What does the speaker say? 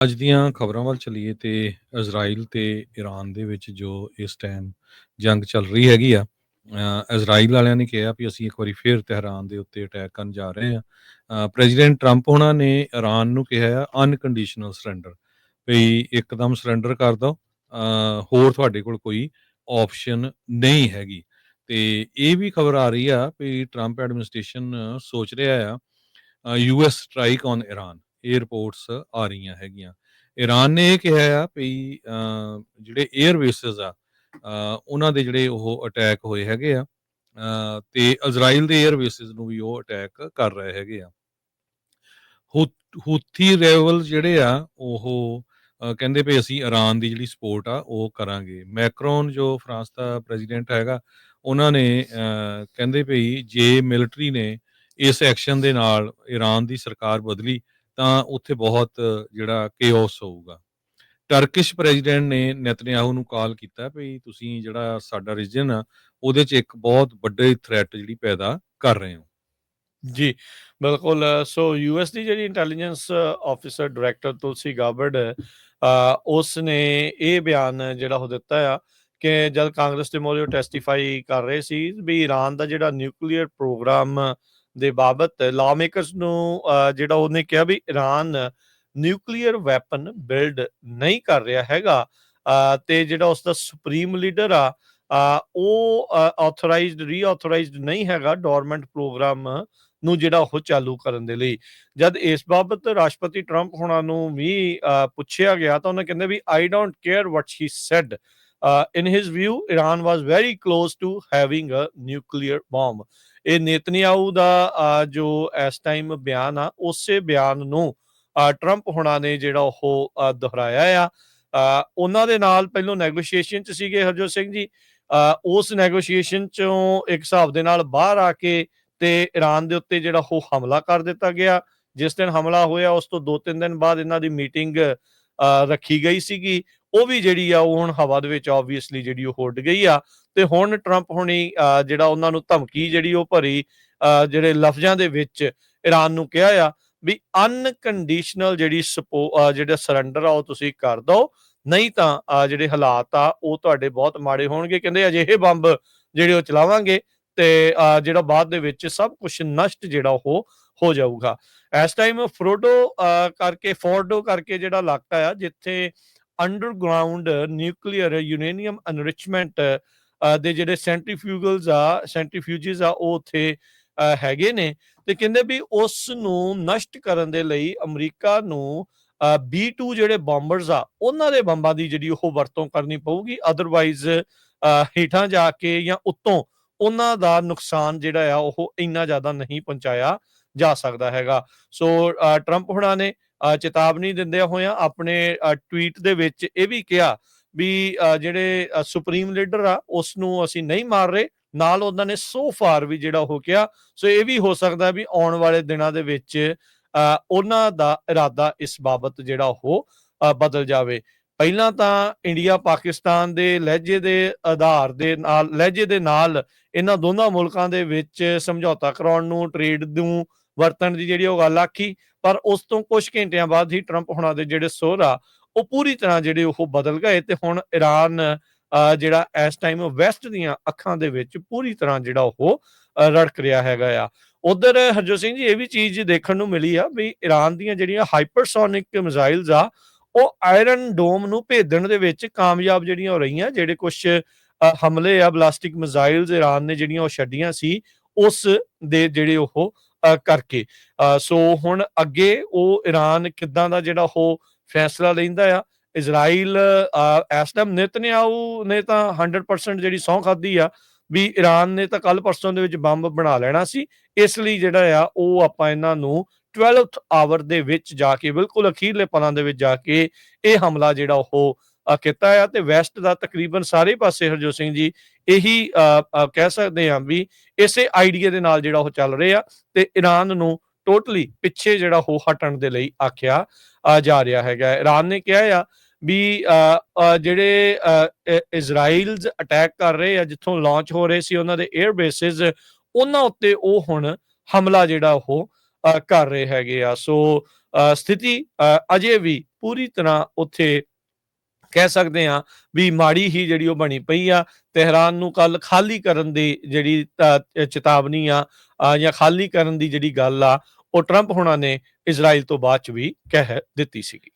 ਅੱਜ ਦੀਆਂ ਖਬਰਾਂ ਵੱਲ ਚੱਲੀਏ ਤੇ ਇਜ਼ਰਾਈਲ ਤੇ ਈਰਾਨ ਦੇ ਵਿੱਚ ਜੋ ਇਸ ਟਾਈਮ ਜੰਗ ਚੱਲ ਰਹੀ ਹੈਗੀ ਆ ਇਜ਼ਰਾਈਲ ਵਾਲਿਆਂ ਨੇ ਕਿਹਾ ਵੀ ਅਸੀਂ ਇੱਕ ਵਾਰੀ ਫੇਰ ਤਹਿਰਾਨ ਦੇ ਉੱਤੇ ਅਟੈਕ ਕਰਨ ਜਾ ਰਹੇ ਆ ਪ੍ਰੈਜ਼ੀਡੈਂਟ ਟਰੰਪ ਉਹਨਾਂ ਨੇ ਈਰਾਨ ਨੂੰ ਕਿਹਾ ਆ ਅਨਕੰਡੀਸ਼ਨਲ ਸਰੈਂਡਰ ਵੀ ਇੱਕਦਮ ਸਰੈਂਡਰ ਕਰ ਦਿਓ ਹੋਰ ਤੁਹਾਡੇ ਕੋਲ ਕੋਈ ਆਪਸ਼ਨ ਨਹੀਂ ਹੈਗੀ। ਤੇ ਇਹ ਵੀ ਖਬਰ ਆ ਰਹੀ ਆ ਵੀ ਟਰੰਪ ਐਡਮਿਨਿਸਟ੍ਰੇਸ਼ਨ ਸੋਚ ਰਿਹਾ ਆ ਯੂਐਸ ਸਟ੍ਰਾਈਕ ਔਨ ਈਰਾਨ ਇਹ ਰਿਪੋਰਟਸ ਆ ਰਹੀਆਂ ਹੈਗੀਆਂ। ਈਰਾਨ ਨੇ ਇਹ ਕਿਹਾ ਆ ਵੀ ਅ, ਜਿਹੜੇ 에ਅਰ ਬੇਸਿਸ ਆ ਉਹਨਾਂ ਦੇ ਜਿਹੜੇ ਉਹ ਅਟੈਕ ਹੋਏ ਹੈਗੇ ਆ ਤੇ ਇਜ਼ਰਾਈਲ ਦੇ 에ਅਰ ਬੇਸਿਸ ਨੂੰ ਵੀ ਉਹ ਅਟੈਕ ਕਰ ਰਹੇ ਹੈਗੇ ਆ। ਹੁ- ਹੁਥੀ ਰੈਵਲ ਜਿਹੜੇ ਆ ਉਹ ਕਹਿੰਦੇ ਵੀ ਅਸੀਂ ਈਰਾਨ ਦੀ ਜਿਹੜੀ ਸਪੋਰਟ ਆ ਉਹ ਕਰਾਂਗੇ। ਮੈਕਰੋਨ ਜੋ ਫਰਾਂਸ ਦਾ ਪ੍ਰੈਜ਼ੀਡੈਂਟ ਹੈਗਾ ਉਹਨਾਂ ਨੇ ਅ, ਕਹਿੰਦੇ ਵੀ ਜੇ ਮਿਲਟਰੀ ਨੇ ਇਸ ਐਕਸ਼ਨ ਦੇ ਨਾਲ ਈਰਾਨ ਦੀ ਸਰਕਾਰ ਬਦਲੀ ਤਾਂ ਉੱਥੇ ਬਹੁਤ ਜਿਹੜਾ ਕੇਓਸ ਹੋਊਗਾ। ਟਰਕਿਸ਼ ਪ੍ਰੈਜ਼ੀਡੈਂਟ ਨੇ ਨੇਤਨਯਾਹੂ ਨੂੰ ਕਾਲ ਕੀਤਾ ਵੀ ਤੁਸੀਂ ਜਿਹੜਾ ਸਾਡਾ ਰੀਜਨ ਆ ਉਹਦੇ 'ਚ ਇੱਕ ਬਹੁਤ ਵੱਡੇ ਥ੍ਰੈਟ ਜਿਹੜੀ ਪੈਦਾ ਕਰ ਰਹੇ ਹੋ। ਜੀ ਬਿਲਕੁਲ ਅ, ਸੋ ਯੂਐਸ ਦੀ ਜਿਹੜੀ intelligence officer director Tulsi Gabbard uh, ਉਸ ਨੇ ਇਹ ਬਿਆਨ ਜਿਹੜਾ ਉਹ ਦਿੱਤਾ ਆ ਕਿ ਜਦ ਕਾਂਗਰਸ ਦੇ ਮੋਰੇ ਟੈਸਟੀਫਾਈ ਕਰ ਰਹੇ ਸੀ ਵੀ ਈਰਾਨ ਦਾ ਜਿਹੜਾ ਨਿਊਕਲੀਅਰ ਪ੍ਰੋਗਰਾਮ ਦੇ ਬਾਬਤ ਲਾਮੇਕਰਸ ਨੂੰ ਜਿਹੜਾ ਉਹਨੇ ਕਿਹਾ ਵੀ ਈਰਾਨ ਨਿਊਕਲੀਅਰ ਵੈਪਨ ਬਿਲਡ ਨਹੀਂ ਕਰ ਰਿਹਾ ਹੈਗਾ ਤੇ ਜਿਹੜਾ ਉਸ ਦਾ ਸੁਪਰੀਮ ਲੀਡਰ ਆ ਉਹ ਆਥੋਰਾਈਜ਼ਡ ਰੀਆਥੋਰਾਈਜ਼ਡ ਨਹੀਂ ਹੈਗਾ ਡੋਰਮੈਂਟ ਪ੍ਰੋਗਰਾਮ ਨੂੰ ਜਿਹੜਾ ਉਹ ਚਾਲੂ ਕਰਨ ਦੇ ਲਈ। ਜਦ ਇਸ ਬਾਬਤ ਰਾਸ਼ਟਰਪਤੀ ਟਰੰਪ ਹੁਣਾਂ ਨੂੰ ਵੀ ਪੁੱਛਿਆ ਗਿਆ ਤਾਂ ਉਹਨੇ ਕਹਿੰਦੇ ਵੀ I don't care what she said in his view Iran was very close to having uh nuclear bomb ਇਹ ਨੇਤਨਯਾਹੂ ਦਾ ਜੋ ਇਸ ਟਾਈਮ ਬਿਆਨ ਆ, ਉਸੇ ਬਿਆਨ ਨੂੰ ਟਰੰਪ ਹੁਣਾਂ ਨੇ ਜਿਹੜਾ ਉਹ ਦੁਹਰਾਇਆ ਆ। ਉਹਨਾਂ ਦੇ ਨਾਲ ਪਹਿਲੋਂ ਨੈਗੋਸ਼ੀਏਸ਼ਨ ਚ ਸੀਗੇ ਹਰਜੋਤ ਸਿੰਘ ਜੀ। ਉਸ ਨੈਗੋਸ਼ੀਏਸ਼ਨ ਚੋਂ ਇੱਕ ਹਿਸਾਬ ਦੇ ਨਾਲ ਬਾਹਰ ਆ ਕੇ ਤੇ ਈਰਾਨ ਦੇ ਉੱਤੇ ਜਿਹੜਾ ਉਹ ਹਮਲਾ ਕਰ ਦਿੱਤਾ ਗਿਆ। ਜਿਸ ਦਿਨ ਹਮਲਾ ਹੋਇਆ, ਉਸ ਤੋਂ 2-3 ਦਿਨ ਬਾਅਦ ਇਹਨਾਂ ਦੀ ਮੀਟਿੰਗ ਰੱਖੀ ਗਈ ਸੀਗੀ। ਉਹ ਵੀ ਜਿਹੜੀ ਆ ਉਹ ਹੁਣ ਹਵਾ ਦੇ ਵਿੱਚ ਆਬਵੀਅਸਲੀ ਜਿਹੜੀ ਉਹ ਉੱਡ ਗਈ ਆ। ਤੇ ਹੁਣ ਟਰੰਪ ਹੁਣੀ ਜਿਹੜਾ ਉਹਨਾਂ ਨੂੰ ਧਮਕੀ ਜਿਹੜੀ ਉਹ ਭਰੀ ਜਿਹੜੇ ਲਫ਼ਜ਼ਾਂ ਦੇ ਵਿੱਚ ਈਰਾਨ ਨੂੰ ਕਿਹਾ ਆ ਵੀ ਅਨਕੰਡੀਸ਼ਨਲ ਜਿਹੜੀ ਸਪੋ ਅ, ਜਿਹੜਾ ਸਰੈਂਡਰ ਆ ਉਹ ਤੁਸੀਂ ਕਰ ਦਿਓ। ਨਹੀਂ ਤਾਂ ਜਿਹੜੇ ਹਾਲਾਤ ਆ ਉਹ ਤੁਹਾਡੇ ਬਹੁਤ ਮਾੜੇ ਹੋਣਗੇ। ਕਹਿੰਦੇ ਅਜਿਹੇ ਬੰਬ ਜਿਹੜੇ ਉਹ ਚਲਾਵਾਂਗੇ ਤੇ ਜਿਹੜਾ ਬਾਅਦ ਦੇ ਵਿੱਚ ਸਭ ਕੁਝ ਨਸ਼ਟ ਜਿਹੜਾ ਉਹ ਹੋ ਜਾਊਗਾ। ਇਸ ਟਾਈਮ ਫਰੋਡੋ ਅ, ਕਰਕੇ ਫੋਰਡੋ ਕਰਕੇ ਜਿਹੜਾ ਇਲਾਕਾ ਆ ਜਿੱਥੇ ਅੰਡਰਗਰਾਉਂਡ ਨਿਊਕਲੀਅਰ ਯੂਰੇਨੀਅਮ ਐਨਰਿਚਮੈਂਟ ਦੇ ਜਿਹੜੇ ਸੈਂਟਰੀਫਿਊਗਲਸ ਆ ਸੈਂਟਰੀਫਿਊਜਸ ਆ ਉਹ ਉੱਥੇ ਹੈਗੇ ਨੇ। ਤੇ ਕਹਿੰਦੇ ਵੀ ਉਸ ਨੂੰ ਨਸ਼ਟ ਕਰਨ ਦੇ ਲਈ ਅਮਰੀਕਾ ਨੂੰ B2 ਜਿਹੜੇ ਬੰਬਰਸ ਆ ਉਹਨਾਂ ਦੇ ਬੰਬਾਂ ਦੀ ਜਿਹੜੀ ਉਹ ਵਰਤੋਂ ਕਰਨੀ ਪਊਗੀ। ਅਦਰਵਾਈਜ਼ ਹੇਠਾਂ ਜਾ ਕੇ ਜਾਂ ਉੱਤੋਂ ਉਹਨਾਂ ਦਾ ਨੁਕਸਾਨ ਜਿਹੜਾ ਆ ਉਹ ਇੰਨਾ ਜ਼ਿਆਦਾ ਨਹੀਂ ਪਹੁੰਚਾਇਆ। ਜਾ ਸਕਦਾ ਹੈਗਾ। ਸੋ ਟਰੰਪ ਹੁਣਾਂ ਨੇ ਚੇਤਾਵਨੀ ਦਿੰਦਿਆਂ ਹੋਇਆਂ ਆਪਣੇ ਟਵੀਟ ਦੇ ਵਿੱਚ ਇਹ ਵੀ ਕਿਹਾ ਵੀ ਜਿਹੜੇ ਸੁਪਰੀਮ ਲੀਡਰ ਆ ਉਸ ਨੂੰ ਅਸੀਂ ਨਹੀਂ ਮਾਰ ਰਹੇ। ਨਾਲ ਉਹਨਾਂ ਨੇ ਸੋ ਫਾਰ ਵੀ ਜਿਹੜਾ ਉਹ ਕਿਹਾ ਸੋ ਇਹ ਵੀ ਹੋ ਸਕਦਾ ਵੀ ਆਉਣ ਵਾਲੇ ਦਿਨਾਂ ਦੇ ਵਿੱਚ ਅ, ਉਹਨਾਂ ਦਾ ਇਰਾਦਾ ਇਸ ਬਾਬਤ ਜਿਹੜਾ ਉਹ ਬਦਲ ਜਾਵੇ। ਪਹਿਲਾਂ ਤਾਂ ਇੰਡੀਆ ਪਾਕਿਸਤਾਨ ਦੇ ਲਹਿਜੇ ਦੇ ਆਧਾਰ ਦੇ ਨਾਲ ਲਹਿਜੇ ਦੇ ਨਾਲ ਇਹਨਾਂ ਦੋਨਾਂ ਮੁਲਕਾਂ ਦੇ ਵਿੱਚ ਸਮਝੌਤਾ ਕਰਾਉਣ ਨੂੰ ਟ੍ਰੇਡ ਨੂੰ ਵਰਤਣ ਦੀ ਜਿਹੜੀ ਉਹ ਗੱਲ ਆਖੀ, ਪਰ ਉਸ ਤੋਂ ਕੁਝ ਘੰਟਿਆਂ ਬਾਅਦ ਹੀ ਟਰੰਪ ਹੁਣਾਂ ਦੇ ਜਿਹੜੇ ਸੁਰ ਆ ਉਹ ਪੂਰੀ ਤਰ੍ਹਾਂ ਜਿਹੜੇ ਉਹ ਬਦਲ ਗਏ ਤੇ ਹੁਣ ਈਰਾਨ ਜਿਹੜਾ ਇਸ ਟਾਈਮ ਵੈਸਟ ਦੀਆਂ ਅੱਖਾਂ ਦੇ ਵਿੱਚ ਪੂਰੀ ਤਰ੍ਹਾਂ ਜਿਹੜਾ ਉਹ ਰੜਕ ਰਿਹਾ ਹੈਗਾ ਆ। ਉਧਰ ਹਰਜੋਤ ਸਿੰਘ ਜੀ, ਇਹ ਵੀ ਚੀਜ਼ ਦੇਖਣ ਨੂੰ ਮਿਲੀ ਆ ਵੀ ਈਰਾਨ ਦੀਆਂ ਜਿਹੜੀਆਂ ਹਾਈਪਰਸੋਨਿਕ ਮਿਜ਼ਾਈਲਸ ਆ, ਉਹ ਆਇਰਨ ਡੋਮ ਨੂੰ ਭੇਜਣ ਦੇ ਵਿੱਚ ਕਾਮਯਾਬ ਜਿਹੜੀਆਂ ਹੋ ਰਹੀਆਂ, ਜਿਹੜੇ ਕੁਝ ਹਮਲੇ ਆ, ਬਲਾਸਟਿਕ ਮਿਜ਼ਾਈਲਸ ਈਰਾਨ ਨੇ ਜਿਹੜੀਆਂ ਉਹ ਛੱਡੀਆਂ ਸੀ, ਉਸ ਦੇ ਜਿਹੜੇ ਉਹ ਕਰਕੇ। ਸੋ ਹੁਣ ਅੱਗੇ ਉਹ ਈਰਾਨ ਕਿੱਦਾਂ ਦਾ ਜਿਹੜਾ ਉਹ ਫੈਸਲਾ ਲੈਂਦਾ ਆ ਇਜ਼ਰਾਈਲ ਅ, ਇਸ ਨੇ ਤਾਂ 100% ਜਿਹੜੀ ਸੌਂ ਖਾਦੀ ਆ ਵੀ ਈਰਾਨ ਨੇ ਤਾਂ ਕੱਲ ਪਰਸੋਂ ਦੇ ਵਿੱਚ ਬੰਬ ਬਣਾ ਲੈਣਾ ਸੀ। ਇਸ ਲਈ ਜਿਹੜਾ ਆ ਉਹ ਆਪਾਂ ਇਹਨਾਂ ਨੂੰ 12th ਆਵਰ ਦੇ ਵਿੱਚ ਜਾ ਕੇ ਬਿਲਕੁਲ ਅਖੀਰਲੇ ਪਲਾਂ ਦੇ ਵਿੱਚ ਜਾ ਕੇ ਇਹ ਹਮਲਾ ਜਿਹੜਾ ਉਹ ਕੀਤਾ ਆ ਤੇ ਵੈਸਟ ਦਾ ਤਕਰੀਬਨ ਸਾਰੇ ਪਾਸੇ ਹਰਜੋਤ ਸਿੰਘ ਜੀ ਇਹੀ ਕਹਿ ਸਕਦੇ ਆ ਵੀ ਇਸੇ ਆਈਡੀਆ ਦੇ ਨਾਲ ਜਿਹੜਾ ਉਹ ਚੱਲ ਰਿਹਾ ਆ ਤੇ ਈਰਾਨ ਨੂੰ ਟੋਟਲੀ ਪਿੱਛੇ ਜਿਹੜਾ ਉਹ ਹਟਣ ਦੇ ਲਈ ਆਖਿਆ ਜਾ ਰਿਹਾ ਹੈਗਾ। ਈਰਾਨ ਨੇ ਕਿਹਾ ਆ ਵੀ ਜਿਹੜੇ ਇਜ਼ਰਾਈਲਜ਼ ਅਟੈਕ ਕਰ ਰਹੇ ਆ, ਜਿੱਥੋਂ ਲਾਂਚ ਹੋ ਰਹੇ ਸੀ ਉਹਨਾਂ ਦੇ 에ਅਰ ਬੇਸਿਸ, ਉਹਨਾਂ ਉੱਤੇ ਉਹ ਹੁਣ ਹਮਲਾ ਜਿਹੜਾ ਉਹ ਕਰ ਰਹੇ ਹੈਗੇ ਆ। ਸੋ ਸਥਿਤੀ ਅਜੇ ਵੀ ਪੂਰੀ ਤਰ੍ਹਾਂ ਉੱਥੇ ਕਹਿ ਸਕਦੇ ਹਾਂ ਵੀ ਮਾੜੀ ਹੀ ਜਿਹੜੀ ਉਹ ਬਣੀ ਪਈ ਆ ਤਹਿਰਾਨ ਨੂੰ ਕੱਲ ਖਾਲੀ ਕਰਨ ਦੀ ਜਿਹੜੀ ਅ, ਚੇਤਾਵਨੀ ਆ ਜਾਂ ਖਾਲੀ ਕਰਨ ਦੀ ਜਿਹੜੀ ਗੱਲ ਆ ਉਹ ਟਰੰਪ ਹੁਣਾਂ ਨੇ ਇਜ਼ਰਾਈਲ ਤੋਂ ਬਾਅਦ ਚ ਵੀ ਕਹਿ ਦਿੱਤੀ ਸੀਗੀ।